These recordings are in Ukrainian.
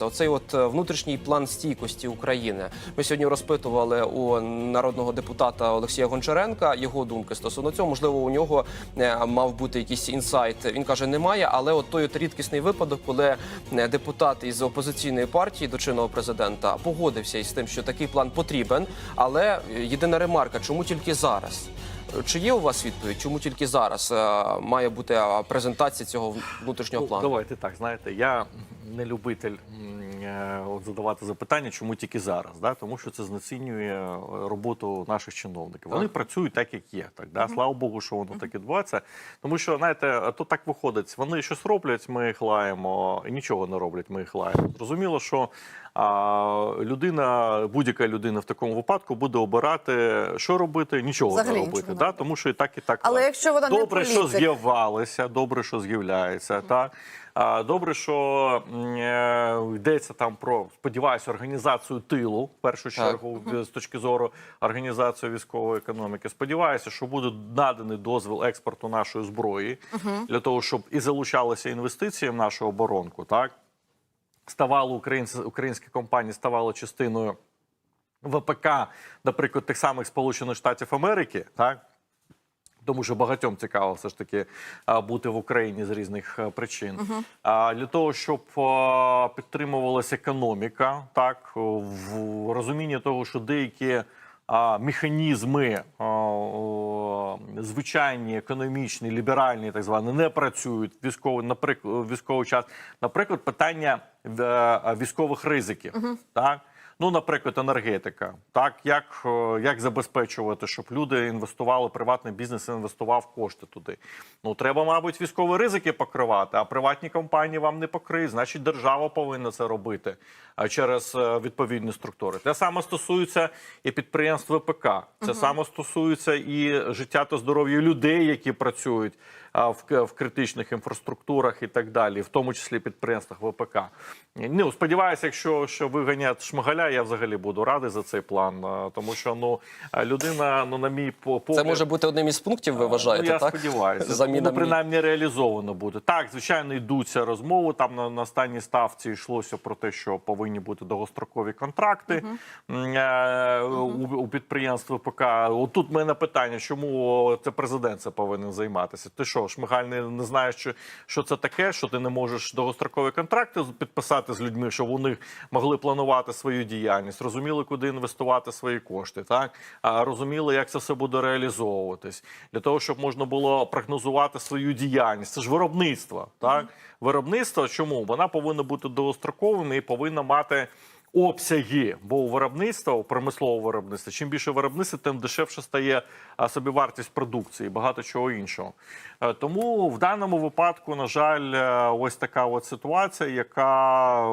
Оцей от е, внутрішній план стійкості України. Ми сьогодні розпитували у народного депутата Олексія Гончаренка його думки стосовно цього. Можливо, у нього е, мав бути якийсь інсайт. Він каже, немає. Але от той от рідкісний випадок, коли е, депутат із опозиційної партії до чинного президента погодився із тим, що такий план потрібен. Але єдина ремарка, чому тільки зараз? Чи є у вас відповідь? Чому тільки зараз має бути презентація цього внутрішнього Ну, плану? давайте так. Знаєте, я не любитель е, от задавати запитання, чому тільки зараз, да? тому що це знецінює е, роботу наших чиновників. Вони працюють так, як є. Так, да? Слава Богу, що воно так відбувається. Тому що, знаєте, то так виходить. Вони щось роблять, ми їх лаємо, і нічого не роблять, ми їх лаємо. Зрозуміло, що а, людина, будь-яка людина в такому випадку буде обирати, що робити, нічого Взагалі не робити. не Да? Тому що і так, і так. Але лають. якщо вона не добре, що політик? з'явилася, добре, що з'являється, так. Добре, що е, йдеться там про, сподіваюся, організацію тилу, в першу чергу, з точки зору організації військової економіки. Сподіваюся, що буде наданий дозвіл експорту нашої зброї для того, щоб і залучалися інвестиції в нашу оборонку, так ставало українці, українські компанії ставали частиною ВПК, наприклад, тих самих Сполучених Штатів Америки, так. Тому що багатьом цікаво все ж таки бути в Україні з різних е, причин. А для того, щоб підтримувалася економіка, так в розумінні того, що деякі механізми звичайні, економічні, ліберальні, так звані, не працюють військовий, наприклад, військовий час. Наприклад, питання е, військових ризиків. Так Ну, наприклад, енергетика. Так, як, е, як забезпечувати, щоб люди інвестували, приватний бізнес інвестував кошти туди. Ну, треба, мабуть, військові ризики покривати, а приватні компанії вам не покриють. Значить, держава повинна це робити через е, відповідні структури. Те саме стосується і підприємств ВПК. Це саме стосується і життя та здоров'я людей, які працюють в, в критичних інфраструктурах і так далі, в тому числі підприємствах ВПК. Ну, сподіваюся, якщо що виганять шмигаля, я взагалі буду радий за цей план, тому що ну людина, ну на мій по- погляд, Це може бути одним із пунктів, ви вважаєте, ну, я так? сподіваюся. Заміна ну, принаймні реалізовано буде. Так, звичайно, йдуться розмови. Там на, на останній ставці йшлося про те, що повинні бути довгострокові контракти е, у, у підприємств ВПК. От тут в мене питання, чому це президент це повинен займатися? Ти що, Шмигаль не, не знаєш, що, що це таке, що ти не можеш довгострокові контракти підписати з людьми, щоб вони могли планувати свою діяльність, розуміли, куди інвестувати свої кошти, так а розуміли, як це все буде реалізовуватись, для того, щоб можна було прогнозувати свою діяльність. Це ж виробництво, так виробництво. Чому вона повинна бути довгостроковим і повинна мати. Обсяги, бо у виробництва, у промислового виробництва, чим більше виробництва, тим дешевше стає собівартість продукції, багато чого іншого. Е, Тому в даному випадку, на жаль, е, ось така от ситуація, яка е,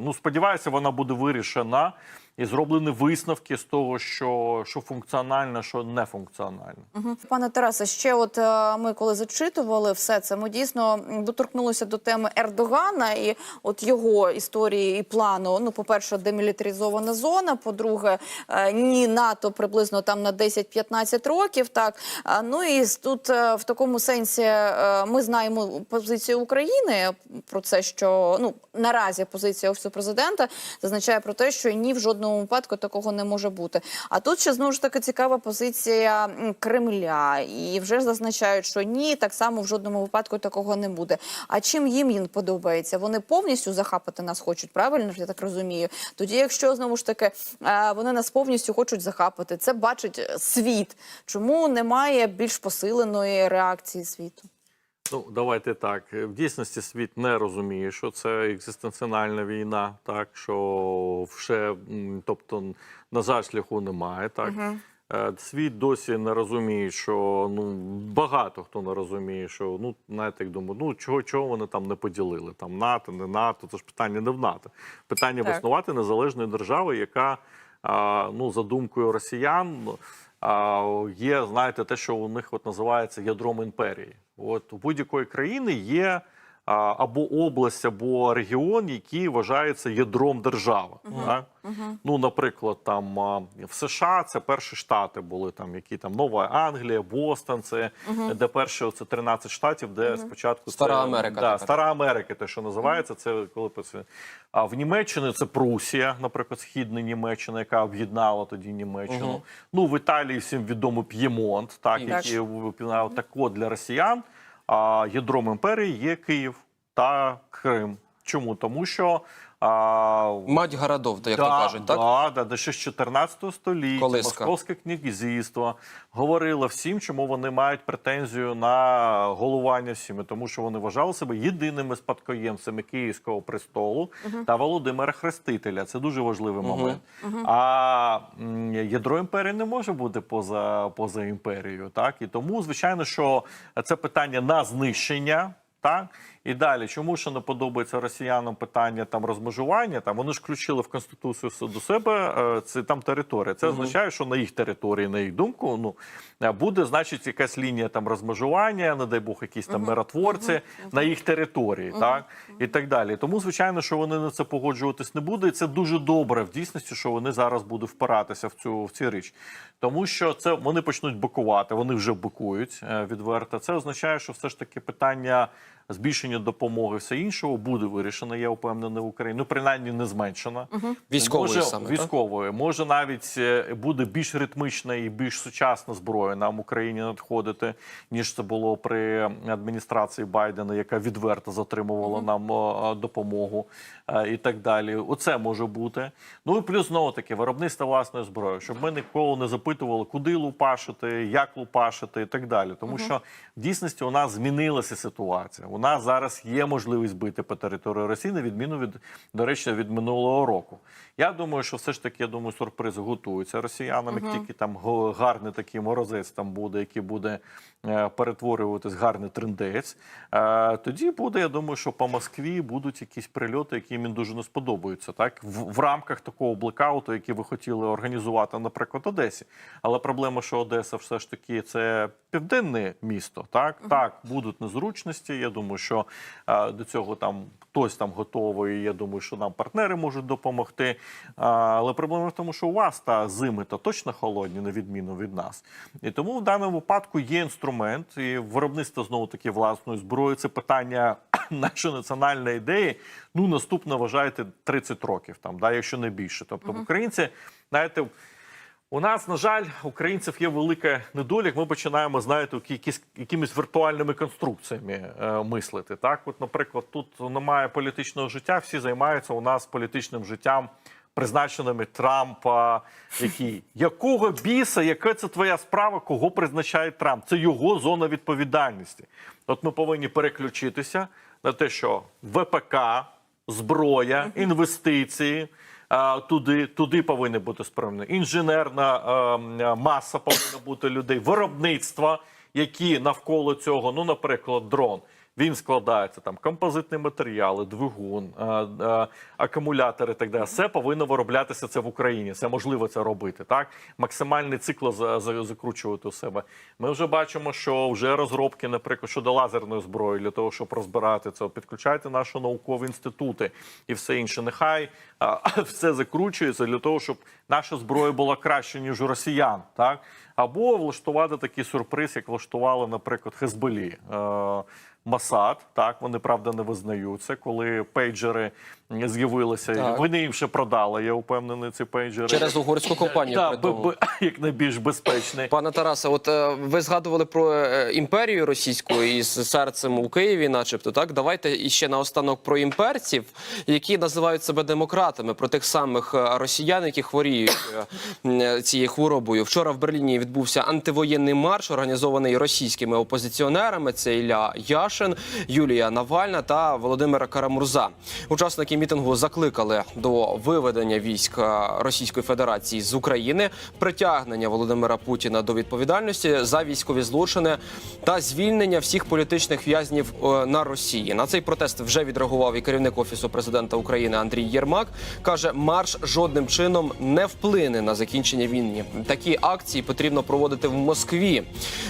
ну сподіваюся, вона буде вирішена і зроблені висновки з того, що, що функціонально, що не функціонально. Мгм. Пане Тарасе, ще от е, ми коли зачитували все це, ми дійсно доторкнулися до теми Ердогана і от його історії і плану. Ну, по-перше, демілітаризована зона. По-друге, е, ні НАТО приблизно там на 10-15 років. Так ну і тут е, в такому сенсі ми знаємо позицію України про це, що ну наразі позиція офісу президента зазначає про те, що ні в жодному випадку такого не може бути. А тут ще знову ж таки цікава позиція Кремля, і вже зазначають, що ні, так само в жодному випадку такого не буде. А чим їм їм подобається? Вони повністю захапати нас хочуть, правильно ж я так розумію. Тоді, якщо знову ж таки е, вони нас повністю хочуть захапати, це бачить е, світ. Чому немає більш посиленої реакції світу? Ну, давайте так. В дійсності світ не розуміє, що це екзистенціональна війна, так що ще, тобто, на жаль, шляху немає. Так. Е, Світ досі не розуміє, що ну багато хто не розуміє, що ну знаєте, як думаю, ну чого чого вони там не поділили? Там НАТО, не НАТО. Це ж питання не в НАТО. Питання Так. виснувати незалежної держави, яка а, ну за думкою росіян. А, є, знаєте, те, що у них от називається ядром імперії. От у будь-якої країни є або область, або регіон, який вважається ядром держави. Так? Ну, наприклад, там в США це перші штати були там, які там Нова Англія, Бостон, це де перші оце 13 штатів, де спочатку Стара це, Америка Да. Стара Америка, те, що називається, це коли. А в Німеччині це Прусія, наприклад, східна Німеччина, яка об'єднала тоді Німеччину. Ну в Італії всім відомо П'ємонт, так Так. який об'єднав. так от для росіян. А ядром імперії є Київ та Крим. Чому? Тому що а, Мать городов, як то кажуть, так? Да, да, де ще з 14 століття Колиска. Московське князівство говорило всім, чому вони мають претензію на головування всіми, тому що вони вважали себе єдиними спадкоємцями Київського престолу та Володимира Хрестителя. Це дуже важливий момент. А м, ядро імперії не може бути поза, поза імперією. Так? І тому, звичайно, що це питання на знищення. Так і далі, чому ще не подобається росіянам питання там розмежування? Там вони ж включили в конституцію до себе е, це там територія. Це означає, що на їх території, на їх думку, ну е, буде значить якась лінія там розмежування, не дай Бог, якісь там миротворці на їх території, так і так далі. Тому звичайно, що вони на це погоджуватись не будуть. І це дуже добре в дійсності, що вони зараз будуть впиратися в цю в ці річ, тому що це вони почнуть бикувати. Вони вже бикують е, відверто. Це означає, що все ж таки питання збільшення допомоги, все іншого буде вирішено. Я впевнений в Україні. Ну принаймні не зменшено. Військової може, саме, так? Може навіть е, буде більш ритмична і більш сучасна зброя нам в Україні надходити, ніж це було при адміністрації Байдена, яка відверто затримувала нам е, допомогу е, і так далі. Оце може бути. Ну і плюс знову таки виробництво власної зброї, щоб ми ніколи не запитували, куди лупашити, як лупашити і так далі. Тому що в дійсності у нас змінилася ситуація. У нас зараз є можливість бити по території Росії, на відміну від до речі, від минулого року. Я думаю, що все ж таки я думаю, сюрприз готується росіянам. Як тільки там гарний такий морозець там буде, який буде е, перетворюватись гарний трендець. Е, тоді буде, я думаю, що по Москві будуть якісь прильоти, які їм дуже не сподобаються. Так в, в рамках такого блекауту, який ви хотіли організувати, наприклад, Одесі. Але проблема, що Одеса все ж таки це південне місто. Так, так будуть незручності. Я думаю, що е, до цього там хтось там готовий. Я думаю, що нам партнери можуть допомогти. Але проблема в тому, що у вас та зими то точно холодні, на відміну від нас. І тому в даному випадку є інструмент і виробництво знову таки власної зброї. Це питання нашої національної ідеї. Ну наступно вважаєте 30 років, там да, якщо не більше. Тобто українці, знаєте. У нас, на жаль, українців є велика недолік. Ми починаємо, знаєте, якісь, якимись віртуальними конструкціями е, мислити. Так, от, наприклад, тут немає політичного життя, всі займаються у нас політичним життям, призначеними Трампа. Які якого біса, яка це твоя справа, кого призначає Трамп? Це його зона відповідальності. От ми повинні переключитися на те, що ВПК, зброя, інвестиції. Туди, туди повинні бути спрямлені. Інженерна е, маса повинна бути людей, виробництва, які навколо цього, ну, наприклад, дрон. Він складається там композитні матеріали, двигун, е, е, акумулятори. і Так далі. Все повинно вироблятися це в Україні. Це можливо це робити. Так максимальний цикл за, за, закручувати у себе. Ми вже бачимо, що вже розробки, наприклад, щодо лазерної зброї для того, щоб розбирати це. Підключайте наші наукові інститути і все інше. Нехай все закручується для того, щоб наша зброя була краще ніж у росіян. Так або влаштувати такий сюрприз, як влаштували, наприклад, Хезболі. Масад, так вони правда не визнаються, коли пейджери з'явилися. Так. Вони їм ще продали. Я впевнений, ці пейджери Через угорську компанію. Так, при б- як найбільш безпечний. Пане Тарасе, от е, ви згадували про е, імперію російську із серцем у Києві, начебто, так давайте іще наостанок про імперців, які називають себе демократами, про тих самих е, росіян, які хворіють цією хворобою. Вчора в Берліні відбувся антивоєнний марш, організований російськими опозиціонерами. Це Ілля Яшин, Юлія Навальна та Володимира Карамурза. Учасники мітингу закликали до виведення військ е, Російської Федерації з України, притягнення Володимира Путіна до відповідальності за військові злочини та звільнення всіх політичних в'язнів е, на Росії. На цей протест вже відреагував і керівник офісу президента України Андрій Єрмак. каже, марш жодним чином не вплине на закінчення війни. Такі акції потрібно проводити в Москві.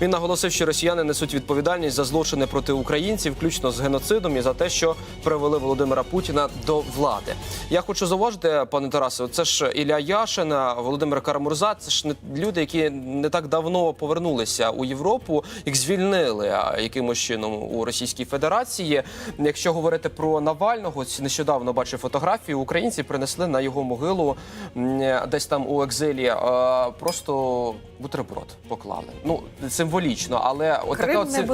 Він наголосив, що росіяни несуть відповідальність за злочини проти українців, включно з геноцидом, і за те, що привели Володимира Путіна до влади. Я хочу зауважити, пане Тарасе, це ж Ілля Яшин, Володимир Карамурза. Це ж не люди, які не так давно повернулися у Європу, їх звільнили якимось чином у Російській Федерації. Якщо говорити про Навального, нещодавно бачив фотографії. Українці принесли на його могилу десь там у екзилі просто бутерброд поклали. Ну символічно, але от така Крим от сим-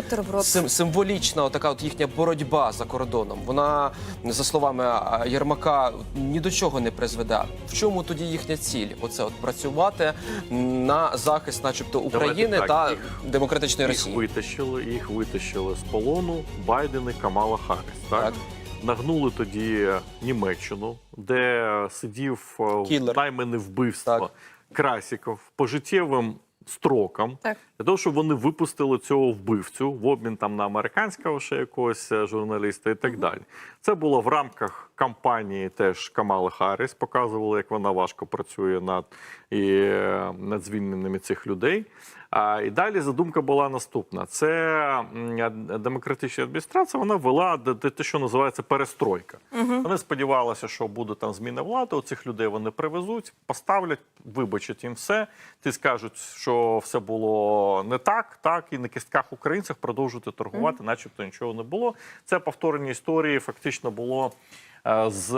сим- символічна така от їхня боротьба за кордоном. Вона за словами Єрмака ні до чого не призведе. В чому тоді їхня ціль? Оце от працювати на захист, начебто, України так, та їх- демократичної Їх Росії. витащили, їх витащили з полону Байден і Камала Харріс. Так? Так. Нагнули тоді Німеччину, де сидів е, Кіллер. наймане вбивство Так. Красіков пожиттєвим строком. Так. Для того, щоб вони випустили цього вбивцю в обмін там на американського ще якогось е, журналіста і так далі. Це було в рамках кампанії теж Камали Харріс. Показували, як вона важко працює над, і, е, над звільненнями цих людей. А, і далі задумка була наступна: це демократична адміністрація. Вона вела те, що називається перестройка. Вони сподівалися, що буде там зміна влади. Цих людей вони привезуть, поставлять, вибачать їм все. Ти скажуть, що все було не так, так і на кістках українців продовжувати торгувати, начебто нічого не було. Це повторення історії фактично було. е, З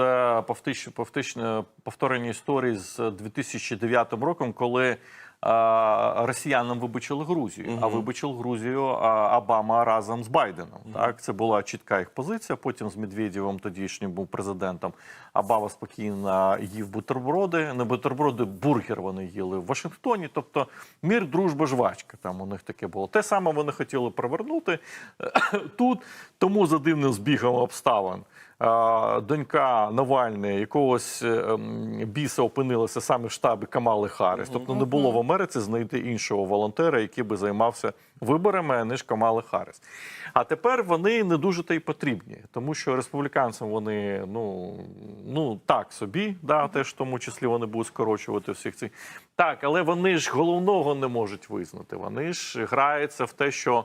повтич- повтично повторення історії з 2009 роком, коли росіянам вибачили Грузію, а вибачив Грузію Обама разом з Байденом. Так, це була чітка їх позиція. Потім з Медведєвим, тодішнім був президентом. Обама спокійно їв бутерброди. Не бутерброди, бургер вони їли в Вашингтоні. Тобто мір, дружба, жвачка. Там у них таке було. Те саме вони хотіли привернути тут. Тому за дивним збігом обставин. Донька Навальної якогось е, біса опинилася саме в штабі Камали Харріс. Тобто не було в Америці знайти іншого волонтера, який би займався виборами, ніж Камали Харріс. А тепер вони не дуже та й потрібні, тому що республіканцям вони ну, ну так собі, да, теж в тому числі вони будуть скорочувати всіх цих. Так, але вони ж головного не можуть визнати. Вони ж граються в те, що.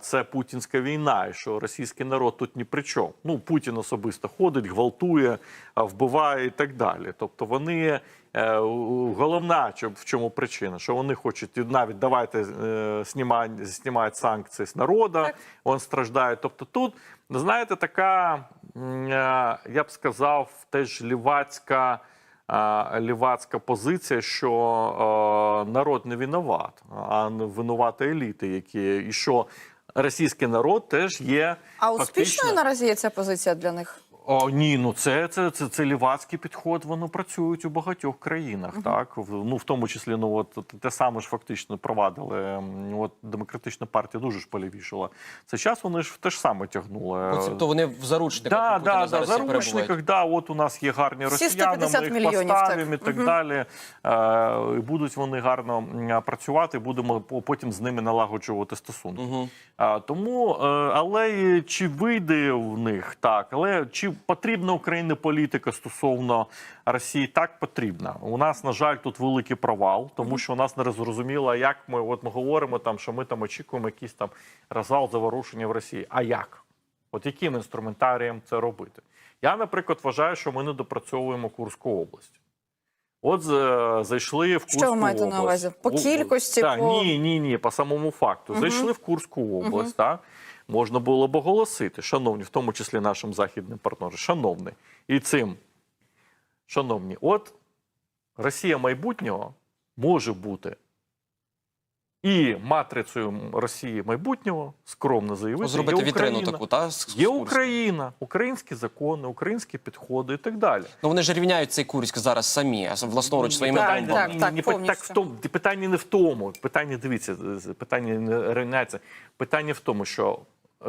Це путінська війна, і що російський народ тут ні при чому. Ну Путін особисто ходить, гвалтує, вбиває і так далі. Тобто вони е, головна в чому причина, що вони хочуть навіть давайте е, знімати, знімати санкції з народу, він страждає. Тобто, тут знаєте, така е, я б сказав, теж лівацька. Лівацька позиція, що е, народ не винуват, а винувати еліти, які і що російський народ теж є А успішною наразі є ця позиція для них? О, ні, ну це, це, це, це лівацький підход. Воно працюють у багатьох країнах. Так В- ну в тому числі, ну от те саме ж фактично провадили. От демократична партія дуже ж полівішала. Це час вони ж те ж саме тягнули. Тобто вони в заручниках Да, да, да, заручниках, да, от у нас є гарні Всі росіяни, 150 ми їх мільйонів, поставимо так. і так далі. Е, будуть вони гарно працювати, будемо по- потім з ними налагоджувати стосунки. А, тому, е, але чи вийде в них так, але чи потрібна Україні політика стосовно Росії? Так потрібна. У нас, на жаль, тут великий провал, тому що у нас не зрозуміло, як ми от ми говоримо там, що ми там очікуємо якийсь там розвал заворушення в Росії. А як? От яким інструментарієм це робити? Я, наприклад, вважаю, що ми не допрацьовуємо Курську область. От е, зайшли в Курську ви маєте на увазі? По кількості, Так, по- ні, ні, ні, по самому факту. Зайшли в Курську область, так? Можна було б оголосити, шановні, в тому числі нашим західним партнерам, шановні, і цим, шановні, от Росія майбутнього може бути і матрицею Росії майбутнього, скромно заявити, Зробити є вітрину таку, та Є Україна, українські закони, українські підходи і так далі. Ну вони ж рівняють цей Курськ зараз самі, а власноруч своїми Так, бомбами. так, так, повністю. так в тому питання не в тому. Питання дивіться, питання не рівняється. Питання в тому, що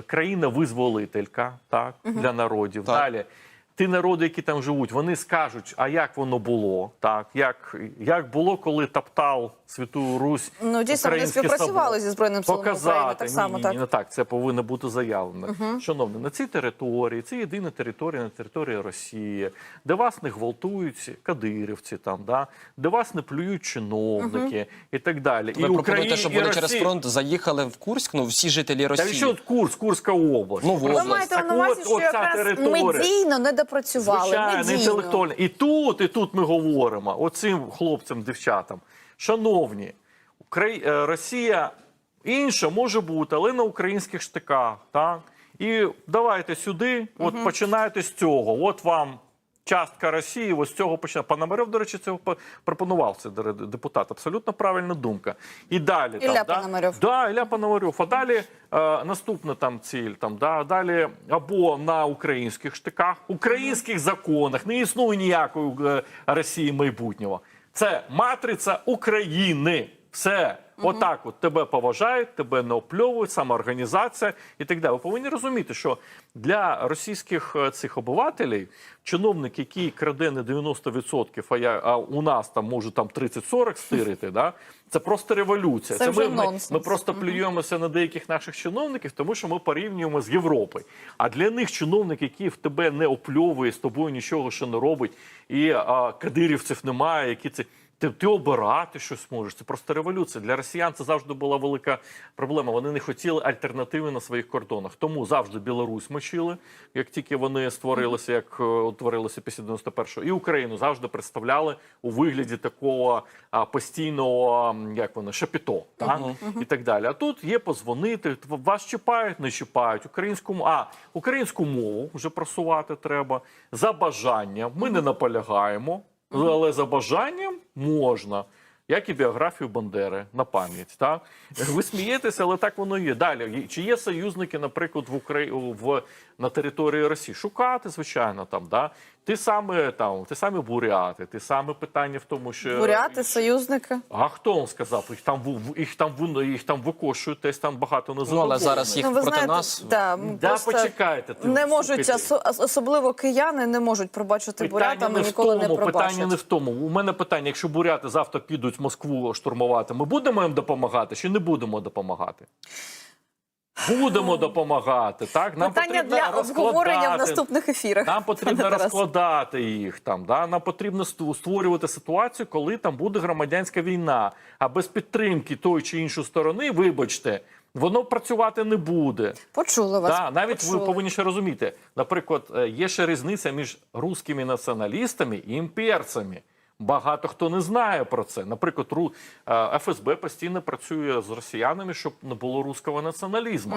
країна визволителька так для народів. Так. Далі ті народи, які там живуть, вони скажуть, а як воно було, так як, як було, коли топтав Святу Русь. Ну, дійсно, вони співпрацювали собор. зі Збройними силами Показати. України, так само, ні, так. Ні, не так, це повинно бути заявлено. Шановні, на цій території, це єдина територія на території Росії, де вас не гвалтують кадирівці, там, да? де вас не плюють чиновники і так далі. Ви пропонуєте, Україна- щоб і вони через фронт заїхали в Курськ? Ну всі жителі Та що от Курс, Курська область. Ну, в Ви маєте на увазі, що якраз медійно не допрацювали. Звичайно, інтелектуально. І тут, і тут ми говоримо оцим хлопцям, дівчатам. Шановні, е, Росія інша може бути, але на українських штиках. Так? І давайте сюди, от починайте з цього. От вам. Частка Росії, ось цього почне. Пономарьов, до речі, цього по- пропонував дер- депутат. Абсолютно правильна думка. І далі Ілля там, да? Пономарьов. Да, Ілля Пономарьов. А далі е, наступна там ціль. Там, да, далі або на українських штиках, українських законах не існує ніякої е, Росії майбутнього. Це матриця України. Все. Отак от тебе поважають, тебе не опльовують, самоорганізація і так далі. Ви повинні розуміти, що для російських е, цих обивателів чиновник, який краде не 90%, а, я, а у нас там може там 30-40 стирити, да? це просто революція. Це вже ми, ми, нонсенс. ми просто плюємося на деяких наших чиновників, тому що ми порівнюємо з Європою. А для них чиновник, який в тебе не опльовує, з тобою нічого ще не робить, і а, кадирівців немає, які це. Ти, ти обирати щось можеш. Це просто революція. Для росіян це завжди була велика проблема. Вони не хотіли альтернативи на своїх кордонах. Тому завжди Білорусь мочили, як тільки вони створилися, як е, утворилися після 91-го. І Україну завжди представляли у вигляді такого а, постійного, як воно, шапіто, так? і так далі. А тут є позвонити, вас чіпають, не чіпають. Українську а, українську мову вже просувати треба за бажанням. Ми не наполягаємо. Але за бажанням можна. Як і біографію Бандери на пам'ять. Так? Ви смієтеся, але так воно є. Далі, чи є союзники, наприклад, в Украї... в... на території Росії? Шукати, звичайно, там, да? Ті самі, там, ті самі буряти, ті самі питання в тому, що. Буряти, союзники. А хто вам сказав? Їх там, в- їх там, їх там викошують, десь там багато не Ну, але зараз їх Ну, ви проти знаєте, нас. да, Да, почекайте. ти, не можуть, слухайте. особливо кияни, не можуть пробачити бурятам і в ніколи не пробачать. питання не в тому. У мене питання: якщо буряти завтра підуть Москву штурмувати, ми будемо їм допомагати чи не будемо допомагати? Будемо допомагати. Так нам Питання для обговорення в наступних ефірах. Нам потрібно розкладати їх там. Да? Нам потрібно створювати ситуацію, коли там буде громадянська війна. А без підтримки тої чи іншої сторони, вибачте, воно працювати не буде. Почули вас. Так, навіть почули. ви повинні ще розуміти. Наприклад, е, є ще різниця між русскими націоналістами і імперцями. Багато хто не знає про це. Наприклад, ру е, ФСБ постійно працює з росіянами, щоб не було руського націоналізму.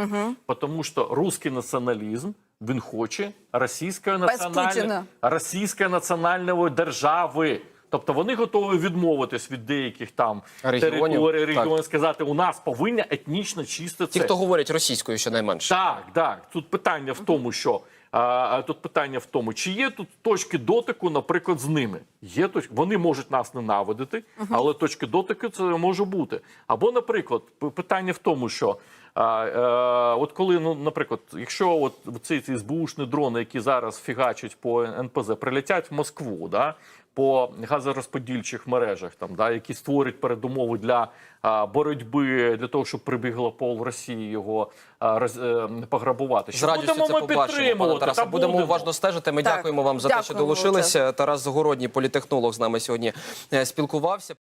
Тому що русський націоналізм він хоче російської національної російської національної держави. Тобто вони готові відмовитись від деяких там Регіонів, територій, регіонів, сказати, у нас повинна етнічно чисто Ті, це. хто говорять російською, щонайменше. Так, так. Тут питання в тому, що а, тут питання в тому, чи є тут точки дотику, наприклад, з ними. Є точ... вони можуть нас ненавидити, але точки дотику це може бути. Або, наприклад, питання в тому, що а, а, от коли, ну, наприклад, якщо от ці, ці збушні дрони, які зараз фігачать по НПЗ, прилетять в Москву, да, по газорозподільчих мережах, там, да, які створить передумови для а, боротьби, для того, щоб прибігла пол Росії його а, роз, е, пограбувати. З радістю будемо це ми побачимо, пане підтримувати? Тарасе. Та Будемо уважно стежити. Ми Так, дякуємо вам за те, що дякуємо долучилися. Тарас Загородній, політехнолог, з нами сьогодні е, спілкувався.